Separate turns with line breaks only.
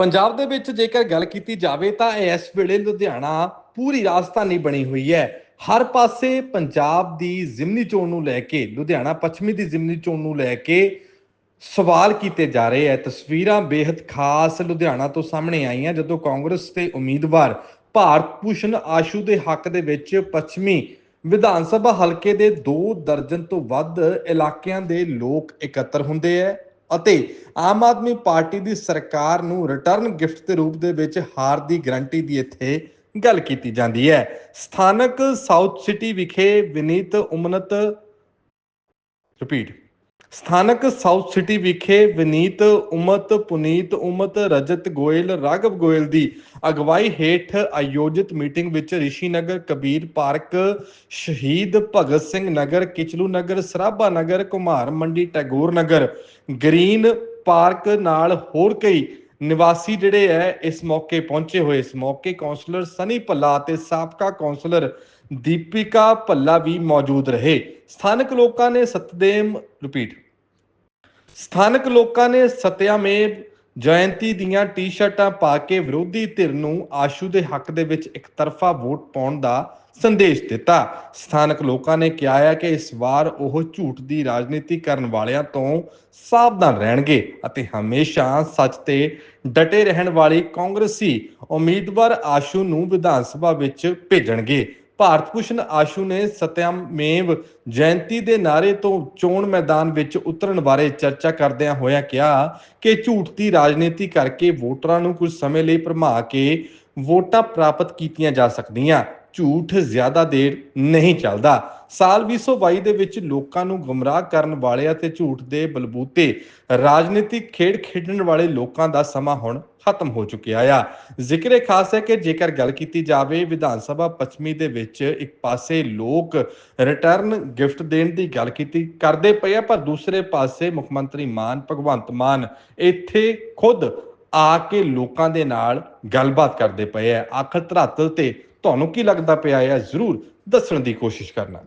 ਪੰਜਾਬ ਦੇ ਵਿੱਚ ਜੇਕਰ ਗੱਲ ਕੀਤੀ ਜਾਵੇ ਤਾਂ ਇਸ ਵੇਲੇ ਲੁਧਿਆਣਾ ਪੂਰੀ ਰਾਜਧਾਨੀ ਬਣੀ ਹੋਈ ਹੈ। ਹਰ ਪਾਸੇ ਪੰਜਾਬ ਦੀ ਜ਼ਿਮਨੀ ਚੋਣ ਨੂੰ ਲੈ ਕੇ, ਲੁਧਿਆਣਾ ਪੱਛਮੀ ਦੀ ਜ਼ਿਮਨੀ ਚੋਣ ਨੂੰ ਲੈ ਕੇ ਸਵਾਲ ਕੀਤੇ ਜਾ ਰਹੇ ਹੈ ਤਸਵੀਰਾਂ ਬੇहद ਖਾਸ ਲੁਧਿਆਣਾ ਤੋਂ ਸਾਹਮਣੇ ਆਈਆਂ, ਜਦੋਂ ਕਾਂਗਰਸ ਦੇ ਉਮੀਦਵਾਰ ਭਾਰਤ ਭੂਸ਼ਣ ਆਸ਼ੂ ਦੇ ਹੱਕ ਦੇ ਵਿੱਚ ਪੱਛਮੀ ਵਿਧਾਨ ਸਭਾ ਹਲਕੇ ਦੇ 2 ਦਰਜਨ ਤੋਂ ਵੱਧ ਇਲਾਕਿਆਂ ਦੇ ਲੋਕ ਇਕੱਤਰ ਹੁੰਦੇ ਹੈ ਅਤੇ ਆਮ ਆਦਮੀ ਪਾਰਟੀ ਦੀ ਸਰਕਾਰ ਨੂੰ ਰਿਟਰਨ ਗਿਫਟ ਦੇ ਰੂਪ ਦੇ ਵਿੱਚ ਹਾਰ ਦੀ ਗਰੰਟੀ ਦੀ ਇੱਥੇ ਗੱਲ ਕੀਤੀ ਜਾਂਦੀ ਹੈ। ਸਥਾਨਕ ਸਾਊਥ ਸਿਟੀ ਵਿਖੇ ਵਿਨੀਤ ਉਮਨਤ ਰਿਪੀਟ ਸਥਾਨਕ ਸਾਊਥ ਸਿਟੀ ਵਿਖੇ ਵਿਨੀਤ, ਉਮਤ, ਪੁਨੀਤ, ਉਮਤ, ਰਜਤ ਗੋਇਲ, ਰਾਘਵ ਗੋਇਲ ਦੀ ਅਗਵਾਈ ਹੇਠ ਆਯੋਜਿਤ ਮੀਟਿੰਗ ਵਿੱਚ ਰਿਸ਼ੀ ਨਗਰ ਕਬੀਰ ਪਾਰਕ, ਸ਼ਹੀਦ ਭਗਤ ਸਿੰਘ ਨਗਰ, ਕਿਚਲੂ ਨਗਰ, ਸਰਾਭਾ ਨਗਰ ਕੁਮਾਰ ਮੰਡੀ, ਟੈਗੋਰ ਨਗਰ, ਗ੍ਰੀਨ ਪਾਰਕ ਨਾਲ ਹੋਰ ਕਈ ਨਿਵਾਸੀ ਜਿਹੜੇ ਹੈ ਇਸ ਮੌਕੇ ਪਹੁੰਚੇ ਹੋਏ। ਇਸ ਮੌਕੇ ਕਾਉਂਸਲਰ ਸਨੀ ਭੱਲਾ ਅਤੇ ਸਾਬਕਾ ਕਾਉਂਸਲਰ ਦੀਪਿਕਾ ਭੱਲਾ ਵੀ ਮੌਜੂਦ ਰਹੇ। ਸਥਾਨਕ ਲੋਕਾਂ ਨੇ ਸਤਦੇਮ ਰਿਪੀਟ ਸਥਾਨਕ ਲੋਕਾਂ ਨੇ ਸਤਿਆਮੇਵ ਜਯੰਤੀ ਦੀਆਂ ਟੀ-ਸ਼ਰਟਾਂ ਪਾ ਕੇ ਵਿਰੋਧੀ ਧਿਰ ਨੂੰ ਆਸ਼ੂ ਦੇ ਹੱਕ ਦੇ ਵਿੱਚ ਇੱਕ ਤਰਫਾ ਵੋਟ ਪਾਉਣ ਦਾ ਸੰਦੇਸ਼ ਦਿੱਤਾ। ਸਥਾਨਕ ਲੋਕਾਂ ਨੇ ਕਿਹਾ ਹੈ ਕਿ ਇਸ ਵਾਰ ਉਹ ਝੂਠ ਦੀ ਰਾਜਨੀਤੀ ਕਰਨ ਵਾਲਿਆਂ ਤੋਂ ਸਾਵਧਾਨ ਰਹਿਣਗੇ ਅਤੇ ਹਮੇਸ਼ਾ ਸੱਚ ਤੇ ਡਟੇ ਰਹਿਣ ਵਾਲੀ ਕਾਂਗਰਸੀ ਉਮੀਦਵਾਰ ਆਸ਼ੂ ਨੂੰ ਵਿਧਾਨ ਸਭਾ ਵਿੱਚ ਭੇਜਣਗੇ। ਭਾਰਤ ਭੂਸ਼ਣ ਆਸ਼ੂ ਨੇ ਸਤਿਆਮੇਵ ਜਯੰਤੀ ਦੇ ਨਾਰੇ ਤੋਂ ਚੋਣ ਮੈਦਾਨ ਵਿੱਚ ਉਤਰਨ ਬਾਰੇ ਚਰਚਾ ਕਰਦਿਆਂ ਹੋਇਆ ਕਿਹਾ ਕਿ ਝੂਠ ਦੀ ਰਾਜਨੀਤੀ ਕਰਕੇ ਵੋਟਰਾਂ ਨੂੰ ਕੁਝ ਸਮੇਂ ਲਈ ਭਰਮਾ ਕੇ ਵੋਟਾਂ ਪ੍ਰਾਪਤ ਕੀਤੀਆਂ ਜਾ ਸਕਦੀਆਂ। ਝੂਠ ਜ਼ਿਆਦਾ ਦੇਰ ਨਹੀਂ ਚੱਲਦਾ। ਸਾਲ 2022 ਦੇ ਵਿੱਚ ਲੋਕਾਂ ਨੂੰ ਗੁੰਮਰਾਹ ਕਰਨ ਵਾਲੇ ਅਤੇ ਝੂਠ ਦੇ ਬਲਬੂਤੇ, ਰਾਜਨੀਤਿਕ ਖੇਡ ਖੇਡਣ ਵਾਲੇ ਲੋਕਾਂ ਦਾ ਸਮਾਂ ਹੁਣ ਖਤਮ ਹੋ ਚੁੱਕਿਆ ਆ। ਜ਼ਿਕਰੇ ਖਾਸ ਹੈ ਕਿ ਜੇਕਰ ਗੱਲ ਕੀਤੀ ਜਾਵੇ, ਵਿਧਾਨ ਸਭਾ ਪੱਛਮੀ ਦੇ ਵਿੱਚ ਇੱਕ ਪਾਸੇ ਲੋਕ ਰਿਟਰਨ ਗਿਫਟ ਦੇਣ ਦੀ ਗੱਲ ਕੀਤੀ ਕਰਦੇ ਪਏ ਆ, ਪਰ ਦੂਸਰੇ ਪਾਸੇ ਮੁੱਖ ਮੰਤਰੀ ਮਾਨ, ਭਗਵੰਤ ਮਾਨ ਇੱਥੇ ਖੁਦ ਆ ਕੇ ਲੋਕਾਂ ਦੇ ਨਾਲ ਗੱਲਬਾਤ ਕਰਦੇ ਪਏ ਆ। ਆਖਰ ਧਰਾਤਲ ਤੇ ਤੁਹਾਨੂੰ ਕੀ ਲੱਗਦਾ ਪਿਆ ਹੈ ਜ਼ਰੂਰ ਦੱਸਣ ਦੀ ਕੋਸ਼ਿਸ਼ ਕਰਨਾ।